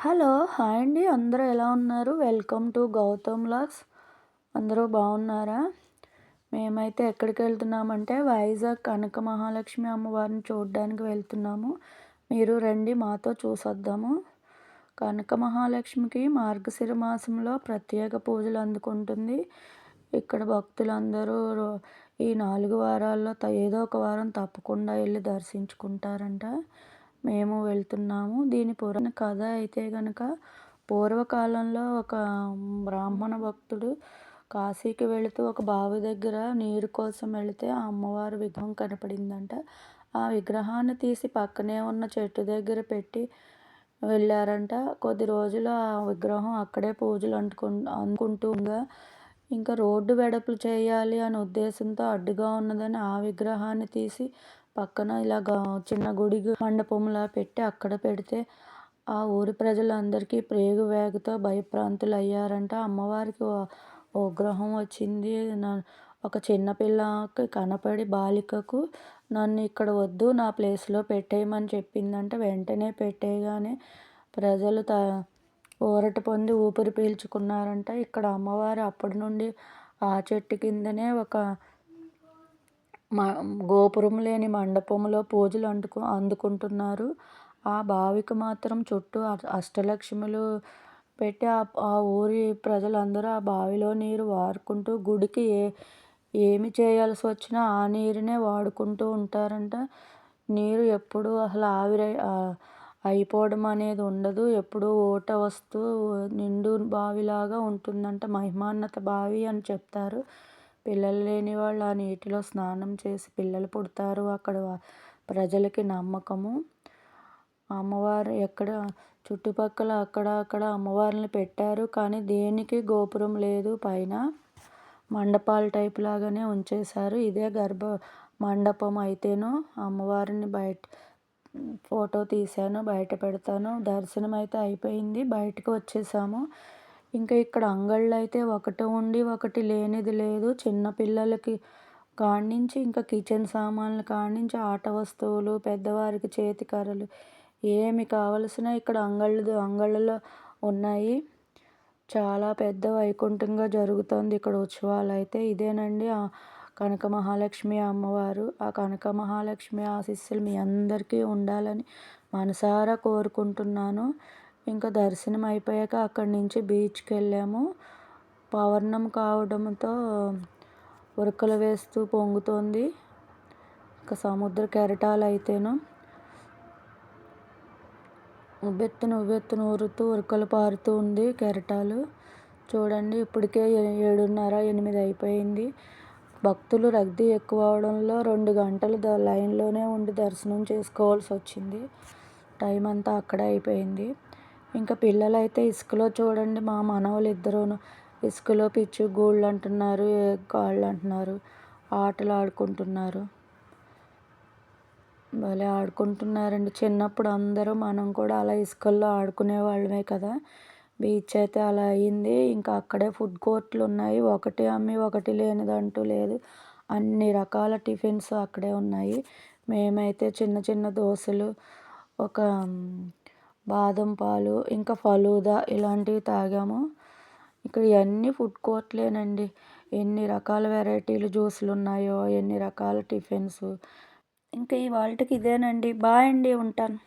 Hello hi అండి. అందరూ ఎలా ఉన్నారు? వెల్కమ్ టు గౌతమ్ లాక్స్ అందరూ బాగున్నారా? మేమైతే ఎక్కడికి వెళ్తున్నామంటే వైజాగ్ కనక మహాలక్ష్మి అమ్మవారిని చూడడానికి వెళ్తున్నాము. మీరు రండి మాతో చూసొద్దాము. కనక మహాలక్ష్మికి మార్గశిర మాసంలో ప్రత్యేక పూజలు అందుకుంటుంది. ఇక్కడ భక్తులందరూ ఈ నాలుగు వారాల్లో ఏదో ఒక వారం తప్పకుండా వెళ్ళి దర్శించుకుంటారంట. మేము వెళ్తున్నాము. దీని పురాణ కథ అయితే కనుక పూర్వకాలంలో ఒక బ్రాహ్మణ భక్తుడు కాశీకి వెళుతూ ఒక బావి దగ్గర నీరు కోసం వెళితే ఆ అమ్మవారి విగ్రహం కనపడిందంట. ఆ విగ్రహాన్ని తీసి పక్కనే ఉన్న చెట్టు దగ్గర పెట్టి వెళ్ళారంట. కొద్ది రోజులు ఆ విగ్రహం అక్కడే పూజలు అంటుకు అనుకుంటుండగా ఇంకా రోడ్డు వెడపులు చేయాలి అనే ఉద్దేశంతో అడ్డుగా ఉన్నదని ఆ విగ్రహాన్ని తీసి పక్కన ఇలాగ చిన్న గుడి మండపంలా పెట్టి అక్కడ పెడితే ఆ ఊరి ప్రజలందరికీ ప్రేగు వేగతో భయప్రాంతులు అయ్యారంట అమ్మవారికి ఉగ్రహం వచ్చింది. ఒక చిన్నపిల్లకి కనపడి బాలికకు నన్ను ఇక్కడ వద్దు నా ప్లేస్లో పెట్టేయమని చెప్పిందంట. వెంటనే పెట్టేయగానే ప్రజలు త ఊరట పొంది ఊపిరి పీల్చుకున్నారంట. ఇక్కడ అమ్మవారు అప్పటి నుండి ఆ చెట్టు కిందనే ఒక గోపురం లేని మండపంలో పూజలు అందుకు అందుకుంటున్నారు. ఆ బావికి మాత్రం చుట్టూ అష్టలక్ష్ములు పెట్టి ఆ ఊరి ప్రజలందరూ ఆ బావిలో నీరు వాడుకుంటూ గుడికి ఏ ఏమి చేయాల్సి వచ్చినా ఆ నీరునే వాడుకుంటూ ఉంటారంట. నీరు ఎప్పుడు అసలు ఆవిరై అయిపోవడం అనేది ఉండదు. ఎప్పుడు ఊట వస్తూ నిండు బావిలాగా ఉంటుందంట. మహిమాన్నత బావి అని చెప్తారు. పిల్లలు లేని వాళ్ళు ఆ నీటిలో స్నానం చేసి పిల్లలు పుడతారు. అక్కడ ప్రజలకి నమ్మకము. అమ్మవారు ఎక్కడ చుట్టుపక్కల అక్కడ అక్కడ అమ్మవారిని పెట్టారు. కానీ దేనికి గోపురం లేదు. పైన మండపాల టైప్ లాగానే ఉంచేశారు. ఇదే గర్భ మండపం అయితేను అమ్మవారిని బయట ఫోటో తీశాను బయట పెడతాను. దర్శనం అయితే అయిపోయింది. బయటకు వచ్చేసాము. ఇంకా ఇక్కడ అంగళ్ళు అయితే ఒకటి ఉండి ఒకటి లేనిది లేదు. చిన్నపిల్లలకి కాడ్నుంచి ఇంకా కిచెన్ సామాన్లు కాడ్నుంచి ఆట వస్తువులు పెద్దవారికి చేతి కర్రలు ఏమి కావలసిన ఇక్కడ అంగళ్ళు అంగళ్ళలో ఉన్నాయి. చాలా పెద్ద వైకుంఠంగా జరుగుతుంది ఇక్కడ ఉత్సవాలు అయితే. ఇదేనండి కనక మహాలక్ష్మి అమ్మవారు. ఆ కనక మహాలక్ష్మి ఆశీస్సులు మీ అందరికీ ఉండాలని మనసారా కోరుకుంటున్నాను. ఇంకా దర్శనం అయిపోయాక అక్కడి నుంచి బీచ్కి వెళ్ళాము. పౌర్ణం కావడంతో ఉరకలు వేస్తూ పొంగుతోంది. ఇంకా సముద్ర కెరటాలు అయితేను. ఉవ్వెత్తున ఉవ్వెత్తున ఊరుతూ ఉరకలు పారుతూ ఉంది కెరటాలు. చూడండి ఇప్పటికే ఏడున్నర ఎనిమిది అయిపోయింది. భక్తులు రద్దీ ఎక్కువ అవడంలో రెండు గంటలు ద లైన్లోనే ఉండి దర్శనం చేసుకోవాల్సి వచ్చింది టైం అంతా అక్కడే అయిపోయింది. ఇంకా పిల్లలైతే ఇసుకలో చూడండి మా మనవలు ఇద్దరూను ఇసుకలో పిచ్చు గూళ్ళు అంటున్నారు కాళ్ళు అంటున్నారు ఆటలు ఆడుకుంటున్నారు భలే ఆడుకుంటున్నారండి. చిన్నప్పుడు అందరూ మనం కూడా అలా ఇసుకల్లో ఆడుకునే వాళ్ళమే కదా. బీచ్ అయితే అలా అయింది. ఇంకా అక్కడే ఫుడ్ కోర్ట్లు ఉన్నాయి. ఒకటి అమ్మి ఒకటి లేనిదంటూ లేదు. అన్ని రకాల టిఫిన్స్ అక్కడే ఉన్నాయి. మేమైతే చిన్న చిన్న దోశలు ఒక బాదం పాలు ఇంకా ఫలూదా ఇలాంటివి తాగాము. ఇక్కడ ఇవన్నీ ఫుడ్ కోర్ట్లేనండి ఎన్ని రకాల వెరైటీలు జ్యూసులు ఉన్నాయో ఎన్ని రకాల టిఫిన్స్. ఇంకా ఇవాళకి ఇదేనండి. బాయ్ అండి ఉంటాను.